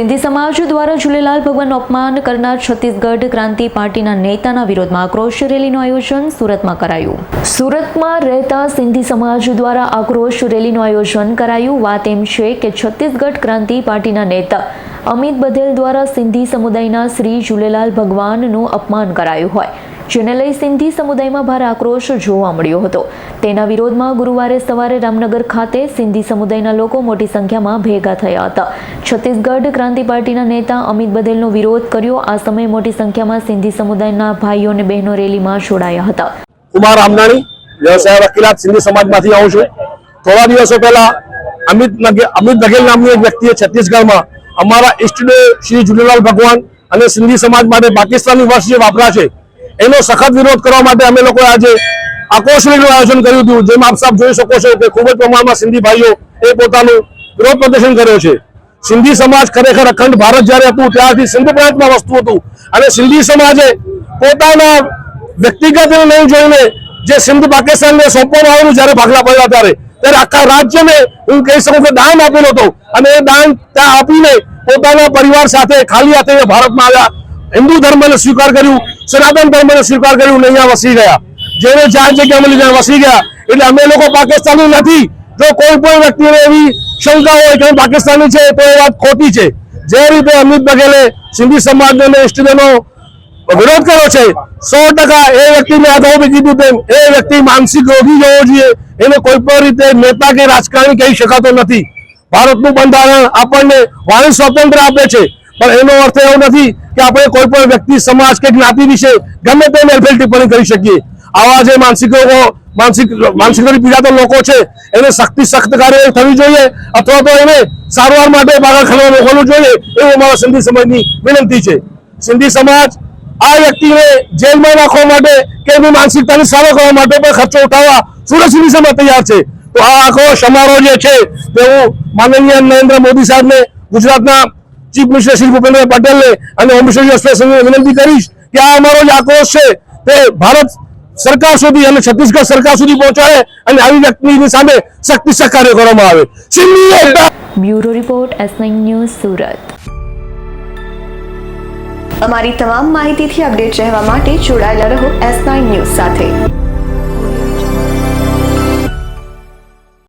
સિંધી સમાજ દ્વારા ઝૂલેલાલ ભગવાનનું અપમાન કરનાર છત્તીસગઢ ક્રાંતિ પાર્ટીના નેતાના વિરોધમાં આક્રોશ રેલીનું આયોજન સુરતમાં કરાયું. સુરતમાં રહેતા સિંધી સમાજ દ્વારા આક્રોશ રેલીનું આયોજન કરાયું. વાત એમ છે કે છત્તીસગઢ ક્રાંતિ પાર્ટીના નેતા અમિત બધેલ દ્વારા સિંધી સમુદાયના શ્રી ઝૂલેલાલ ભગવાનનું અપમાન કરાયું હોય. જેને લઈ સિંધી સમુદાયમાં ભારે આક્રોશ જોવા મળ્યો હતો. તેના વિરોધમાં ગુરુવારે સવારે રામનગર ખાતે સિંધી સમુદાયના લોકો મોટી સંખ્યામાં ભેગા થયા હતા. છત્તીસગઢ ક્રાંતિ પાર્ટીના નેતા અમિત બદેલનો વિરોધ કર્યો. આ સમયે મોટી સંખ્યામાં સિંધી સમુદાયના ભાઈઓ અને બહેનો રેલીમાં જોડાયા હતા. કુમાર રામનાણી, વ્યવસાય વકીલાત, સિંધી સમાજમાંથી આવું છું. થોડા દિવસો પહેલા અમિત અમિત બઘેલ નામની એક વ્યક્તિએ છત્તીસગઢમાં અમારા ઈષ્ટદેવ શ્રી ઝૂલેલાલ ભગવાન અને સિંધી સમાજ માટે પાકિસ્તાની વર્ષ જે વાપરા છે એનો સખત વિરોધ કરવા માટે અમે લોકોએ આજે આક્રોશ આયોજન કર્યું હતું. જેમ આપ સાહેબ જોઈ શકો છો કે ખૂબ જ પ્રમાણમાં સિંધી ભાઈઓ એ પોતાનું વિરોધ પ્રદર્શન કર્યો છે. સિંધી સમાજ ખરેખર અખંડ ભારત જ્યારે હતું, ત્યારથી સિંધ પ્રાંતમાં વસ્તુ હતું. અને સિંધી સમાજે પોતાના વ્યક્તિગત નહીં જોઈને જે સિંધ પાકિસ્તાનને સોંપવામાં આવેલું જ્યારે ભાગલા પડ્યા ત્યારે ત્યારે આખા રાજ્યને હું કહી શકું કે દાન આપેલો હતો. અને એ દાન ત્યાં આપીને પોતાના પરિવાર સાથે ખાલી હાથે ભારતમાં આવ્યા. હિન્દુ ધર્મને સ્વીકાર કર્યું. સનાતન ધર્મને સ્વીકાર કર્યું ને અહીંયા વસી ગયા. જેને જાહેર જગ્યા મળી ત્યાં વસી ગયા. એટલે અમે લોકો પાકિસ્તાની નથી. જો કોઈ પણ વ્યક્તિને એવી શંકા હોય કે પાકિસ્તાની છે, તો એ વાત ખોટી છે. જે રીતે અમિત બઘેલે સિંધી સમાજનો અને ઇષ્ટદેવનો વિરોધ કર્યો છે, સો ટકા એ વ્યક્તિને અગાઉ કીધું તેમ એ વ્યક્તિ માનસિક રોગી જવો જોઈએ. એને કોઈ પણ રીતે નેતા કે રાજકારણી કહી શકાતો નથી. ભારતનું બંધારણ આપણને વાણી સ્વતંત્ર આપે છે. પણ એનો અર્થ એવો નથી કે આપણે કોઈ પણ વ્યક્તિ, સમાજ કે જ્ઞાતિ વિશે ગમે તે મેલફેલ ટિપ્પણી કરી શકીએ. આવા જે માનસિક માનસિક માનસિક રોગથી પીડાતા લોકો છે, એને શક્તિ સખ્ત કાર્યવાહી થવી જોઈએ અથવા તો એને સારવાર માટે પાગલખાનામાં મોકલવું જોઈએ, એવું અમારા સિંધી સમાજની વિનંતી છે. સિંધી સમાજ આ વ્યક્તિને જેલમાં નાખવા માટે કે એની માનસિકતાને સારો કરવા માટે પણ ખર્ચો ઉઠાવવા સુરત સિંધી સમાજ તૈયાર છે. તો આ આખો સમારોહ જે છે તે હું માનનીય નરેન્દ્ર મોદી સાહેબને ગુજરાતના ચીફ મિનિસ્ટર શ્રી ભૂપેન્દ્ર પટેલને અને હોમ મિનિસ્ટર વિનંતી કરીશ કે આ અમારો જે આક્રોશ છે તે ભારત સરકાર સુધી અને છત્તીસગઢ સરકાર સુધી પહોંચાડે અને આવી વ્યક્તિની સામે શક્તિ સહકાર્ય કાર્ય કરવામાં આવે. Bureau report S news Surat. અમારી તમામ માહિતીથી અપડેટ રહેવા માટે જોડાયેલા રહો એસ નાઇન ન્યૂઝ સાથે.